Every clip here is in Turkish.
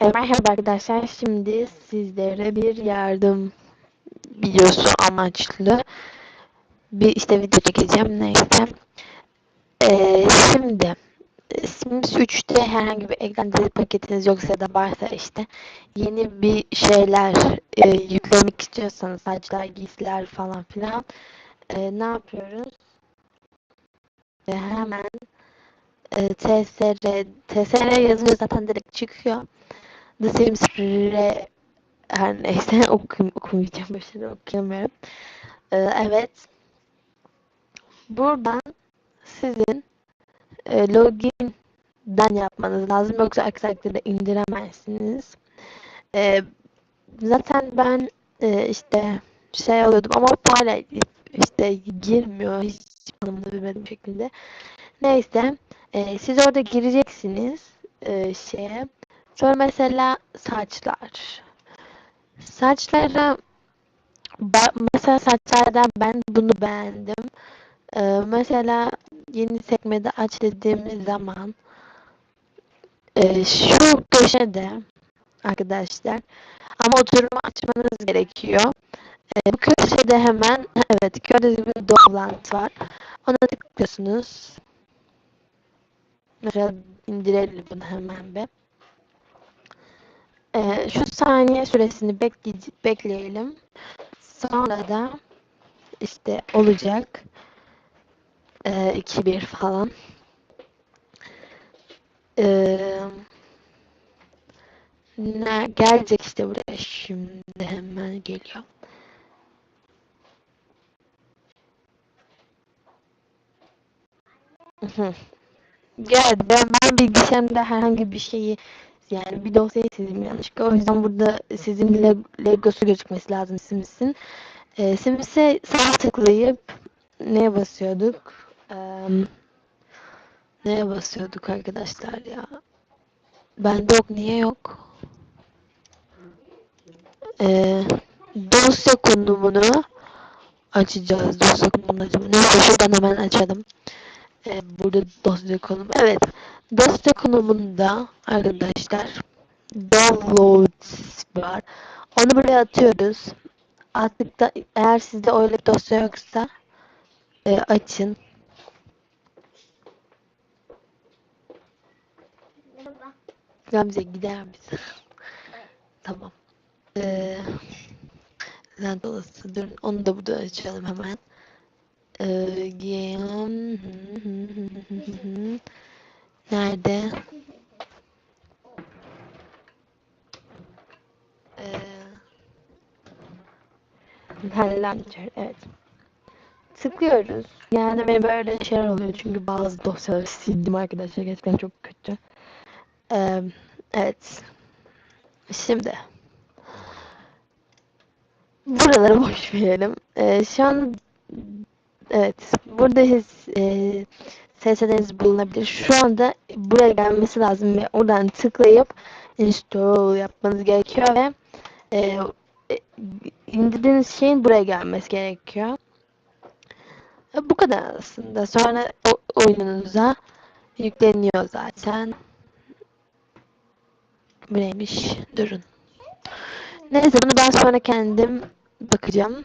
E, merhaba arkadaşlar. Şimdi sizlere bir yardım videosu amaçlı bir işte video çekeceğim. Neyse. E, şimdi Sims 3'te herhangi bir dizi paketiniz yoksa da varsa işte yeni bir şeyler e, yüklemek istiyorsanız saçlar, giysiler falan filan e, ne yapıyoruz? E, hemen e, TSR, TSR yazınca zaten direkt çıkıyor. The Sims Re her neyse okum, okumayacağım başını okuyamıyorum. Ee, evet. Buradan sizin e, login'den yapmanız lazım. Yoksa aksi takdirde indiremezsiniz. Ee, zaten ben e, işte şey alıyordum ama hala işte girmiyor. Hiç anlamını bilmediğim şekilde. Neyse. E, siz orada gireceksiniz e, şeye. Sonra mesela saçlar. Saçlara mesela saçlarda ben bunu beğendim. Ee, mesela yeni sekmede aç dediğimiz zaman e, şu köşede arkadaşlar ama oturumu açmanız gerekiyor. E, bu köşede hemen evet gördüğünüz gibi dolant var. Ona tıklıyorsunuz. Mesela indirelim bunu hemen bir. Ee, şu saniye süresini bekle bekleyelim. Sonra da işte olacak. Ee, 2-1 falan. Ee, ne gelecek işte buraya şimdi hemen geliyor. Geldi. Ben, ben bilgisayarımda herhangi bir şeyi yani bir dosyayı sildim yanlışlıkla. O yüzden burada sizin legosu gözükmesi lazım Sims'in. E, Sims'e sağ tıklayıp neye basıyorduk? E, neye basıyorduk arkadaşlar ya? Bende yok. Niye yok? E, dosya konumunu açacağız. Dosya konumunu açalım. Neyse şuradan hemen açalım. E, burada dosya konumu. Evet. Dosya konumunda arkadaşlar downloads var. Onu buraya atıyoruz. Artık da eğer sizde öyle bir dosya yoksa e, açın. Gamze gider misin? tamam. Ee, lanet olası. Durun. Onu da burada açalım hemen. Ee, game. Nerede? Ee, launcher. Evet. Tıklıyoruz. Yani benim böyle şeyler oluyor çünkü bazı dosyaları sildim arkadaşlar. Gerçekten çok kötü. Ee, evet. Şimdi buraları boş verelim. Ee, şu an evet burada e, SSD'niz bulunabilir. Şu anda buraya gelmesi lazım ve oradan tıklayıp install yapmanız gerekiyor ve e, indirdiğiniz şeyin buraya gelmesi gerekiyor. Bu kadar aslında. Sonra o oyununuza yükleniyor zaten. Bu? Durun. Neyse bunu ben sonra kendim bakacağım.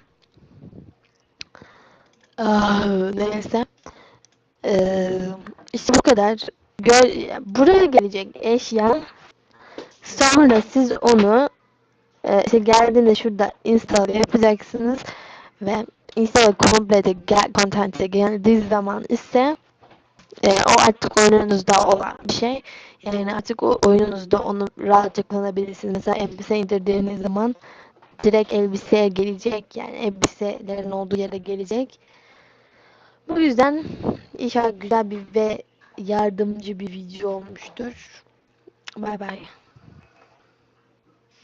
Aa, neyse. Ee, işte bu kadar. Gör, buraya gelecek eşya. Sonra siz onu e, işte geldiğinde şurada install yapacaksınız ve install komple gel content'e geldiği zaman ise e, o artık oyununuzda olan bir şey. Yani artık o oyununuzda onu rahatça kullanabilirsiniz. Mesela elbise indirdiğiniz zaman direkt elbiseye gelecek. Yani elbiselerin olduğu yere gelecek. Yüzden inşallah güzel bir ve yardımcı bir video olmuştur. Bay bay.